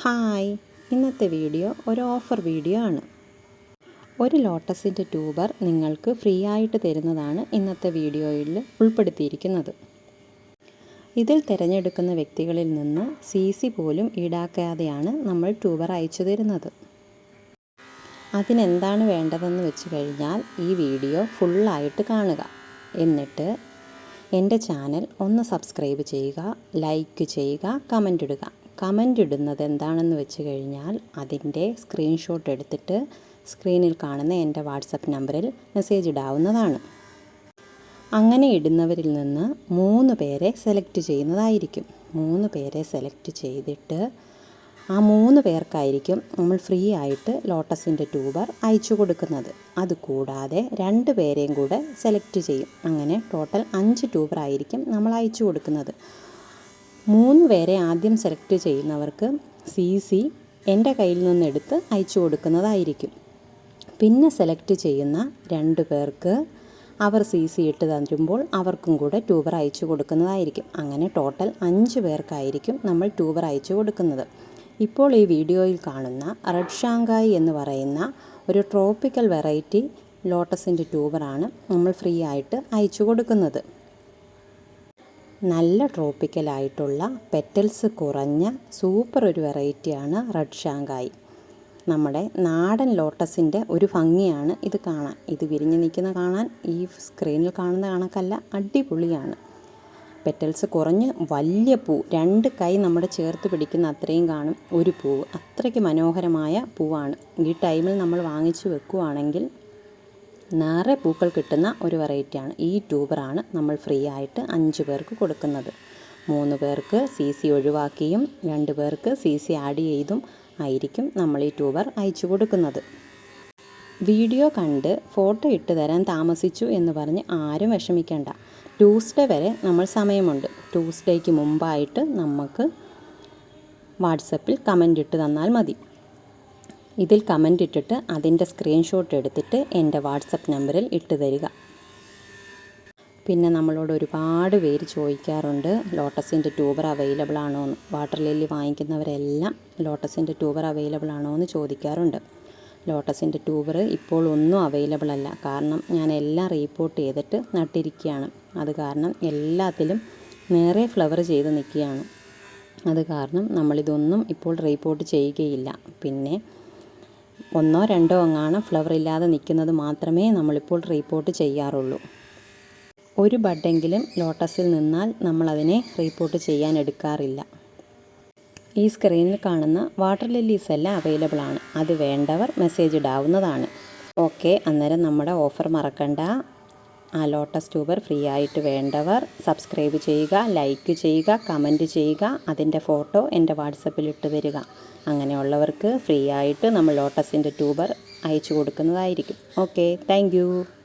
Hi. ഇന്നത്തെ video ഒരു offer video ആണ്. ഒരു ലോട്ടസിന്റെ ട്യൂബർ നിങ്ങൾക്ക് ഫ്രീ ആയിട്ട് തരുന്നതാണ് ഇന്നത്തെ വീഡിയോയിൽ ഉൾപ്പെടുത്തിയിരിക്കുന്നത്. ഇതിൽ തിരഞ്ഞെടുക്കുന്ന വ്യക്തികളിൽ നിന്ന് സി സി പോലും ഈടാക്കാതെയാണ് നമ്മൾ ട്യൂബർ അയച്ചു തരുന്നത്. അതിനെന്താണ് വേണ്ടതെന്ന് വെച്ച് കഴിഞ്ഞാൽ ഈ വീഡിയോ ഫുള്ളായിട്ട് കാണുക. എന്നിട്ട് എന്റെ ചാനൽ ഒന്ന് സബ്സ്ക്രൈബ് ചെയ്യുക ലൈക്ക് ചെയ്യുക കമന്റ് ഇടുക. കമന്റ് ഇടുന്നത് എന്താണെന്ന് വെച്ച് കഴിഞ്ഞാൽ അതിന്റെ സ്ക്രീൻഷോട്ട് എടുത്തിട്ട് സ്ക്രീനിൽ കാണുന്ന എന്റെ വാട്സപ്പ് നമ്പറിൽ മെസ്സേജ് ഇടാവുന്നതാണ്. അങ്ങനെ ഇടുന്നവരിൽ നിന്ന് മൂന്ന് പേരെ സെലക്ട് ചെയ്യുന്നതായിരിക്കും. മൂന്ന് പേരെ സെലക്ട് ചെയ്തിട്ട് ആ മൂന്ന് പേർക്കായിരിക്കും നമ്മൾ ഫ്രീ ആയിട്ട് ലോട്ടസിന്റെ ട്യൂബർ അയച്ചു കൊടുക്കുന്നത്. അതുകൂടാതെ രണ്ട് പേരെയും കൂടെ സെലക്ട് ചെയ്യും. അങ്ങനെ ടോട്ടൽ അഞ്ച് ട്യൂബർ ആയിരിക്കും നമ്മൾ അയച്ചു കൊടുക്കുന്നത്. മൂന്ന് പേരെ ആദ്യം സെലക്ട് ചെയ്യുന്നവർക്ക് സി സി എന്റെ കയ്യിൽ നിന്നെടുത്ത് അയച്ചു കൊടുക്കുന്നതായിരിക്കും. പിന്നെ സെലക്ട് ചെയ്യുന്ന രണ്ട് പേർക്ക് അവർ സി സി ഇട്ട് തരുമ്പോൾ അവർക്കും കൂടെ ട്യൂബർ അയച്ചു കൊടുക്കുന്നതായിരിക്കും. അങ്ങനെ ടോട്ടൽ അഞ്ച് പേർക്കായിരിക്കും നമ്മൾ ട്യൂബർ അയച്ചു കൊടുക്കുന്നത്. ഇപ്പോൾ ഈ വീഡിയോയിൽ കാണുന്ന റെഡ് ഷാങ്കായി എന്ന് പറയുന്ന ഒരു ട്രോപ്പിക്കൽ വെറൈറ്റി ലോട്ടസിന്റെ ട്യൂബറാണ് നമ്മൾ ഫ്രീ ആയിട്ട് അയച്ചു കൊടുക്കുന്നത്. നല്ല ട്രോപ്പിക്കലായിട്ടുള്ള പെറ്റൽസ് കുറഞ്ഞ സൂപ്പർ ഒരു വെറൈറ്റിയാണ് റെഡ് ഷാങ്കായി. നമ്മുടെ നാടൻ ലോട്ടസിന്റെ ഒരു ഭംഗിയാണ് ഇത് കാണാൻ. ഇത് വിരിഞ്ഞു നിൽക്കുന്ന കാണാൻ ഈ സ്ക്രീനിൽ കാണുന്ന കണക്കല്ല അടിപൊളിയാണ്. പെറ്റൽസ് കുറഞ്ഞ് വലിയ പൂ രണ്ട് കൈ നമ്മുടെ ചേർത്ത് പിടിക്കുന്ന അത്രയും കാണും ഒരു പൂവ്. അത്രയ്ക്ക് മനോഹരമായ പൂവാണ്. ഈ ടൈമിൽ നമ്മൾ വാങ്ങിച്ചു വെക്കുകയാണെങ്കിൽ നിറയെ പൂക്കൾ കിട്ടുന്ന ഒരു വെറൈറ്റിയാണ്. ഈ ട്യൂബറാണ് നമ്മൾ ഫ്രീ ആയിട്ട് അഞ്ച് പേർക്ക് കൊടുക്കുന്നത്. മൂന്ന് പേർക്ക് സി സി ഒഴിവാക്കിയും രണ്ട് പേർക്ക് സി സി ആഡ് ചെയ്തും ആയിരിക്കും നമ്മൾ ഈ ട്യൂബർ അയച്ചു കൊടുക്കുന്നത്. വീഡിയോ കണ്ട് ഫോട്ടോ ഇട്ട് തരാൻ താമസിച്ചു എന്ന് പറഞ്ഞ് ആരും വിഷമിക്കേണ്ട. ട്യൂസ്ഡേ വരെ നമ്മൾ സമയമുണ്ട്. ട്യൂസ്ഡേക്ക് മുമ്പായിട്ട് നമുക്ക് വാട്സപ്പിൽ കമന്റ് ഇട്ട് തന്നാൽ മതി. ഇതിൽ കമന്റ് ഇട്ടിട്ട് അതിന്റെ സ്ക്രീൻഷോട്ട് എടുത്തിട്ട് എന്റെ വാട്സപ്പ് നമ്പറിൽ ഇട്ട് തരിക. പിന്നെ നമ്മളോട് ഒരുപാട് പേര് ചോദിക്കാറുണ്ട് ലോട്ടസിന്റെ ട്യൂബർ അവൈലബിൾ ആണോ? എന്ന്. വാട്ടർ ലില്ലി വാങ്ങിക്കുന്നവരെല്ലാം ലോട്ടസിന്റെ ട്യൂബർ അവൈലബിൾ ആണോ എന്ന് ചോദിക്കാറുണ്ട്. ലോട്ടസിന്റെ ട്യൂബർ ഇപ്പോൾ ഒന്നും അവൈലബിൾ അല്ല. കാരണം ഞാൻ എല്ലാം റീപ്പോർട്ട് ചെയ്തിട്ട് നട്ടിരിക്കുകയാണ്. അത് കാരണം എല്ലാത്തിലും നേരെ ഫ്ലവർ ചെയ്ത് നിൽക്കുകയാണ്. അത് കാരണം നമ്മളിതൊന്നും ഇപ്പോൾ റീപ്പോർട്ട് ചെയ്യുകയില്ല. പിന്നെ ഒന്നോ രണ്ടോ അങ്ങാണ് ഫ്ലവർ ഇല്ലാതെ നിൽക്കുന്നത് മാത്രമേ നമ്മളിപ്പോൾ റീപ്പോർട്ട് ചെയ്യാറുള്ളൂ. ഒരു ബഡെങ്കിലും ലോട്ടസിൽ നിന്നാൽ നമ്മളതിനെ റീപ്പോർട്ട് ചെയ്യാൻ എടുക്കാറില്ല. ഈ സ്ക്രീനിൽ കാണുന്ന വാട്ടർ ലില്ലീസ് എല്ലാം അവൈലബിൾ ആണ്. അത് വേണ്ടവർ മെസ്സേജ് ഇടാവുന്നതാണ്. ഓക്കെ അന്നേരം നമ്മുടെ ഓഫർ മറക്കണ്ട. ആ ലോട്ടസ് ട്യൂബർ ഫ്രീ ആയിട്ട് വേണ്ടവർ സബ്സ്ക്രൈബ് ചെയ്യുക ലൈക്ക് ചെയ്യുക കമന്റ് ചെയ്യുക അതിന്റെ ഫോട്ടോ എന്റെ വാട്സപ്പിൽ ഇട്ട് തരിക. അങ്ങനെയുള്ളവർക്ക് ഫ്രീ ആയിട്ട് നമ്മൾ ലോട്ടസിന്റെ ട്യൂബർ അയച്ചു കൊടുക്കുന്നതായിരിക്കും. Okay thank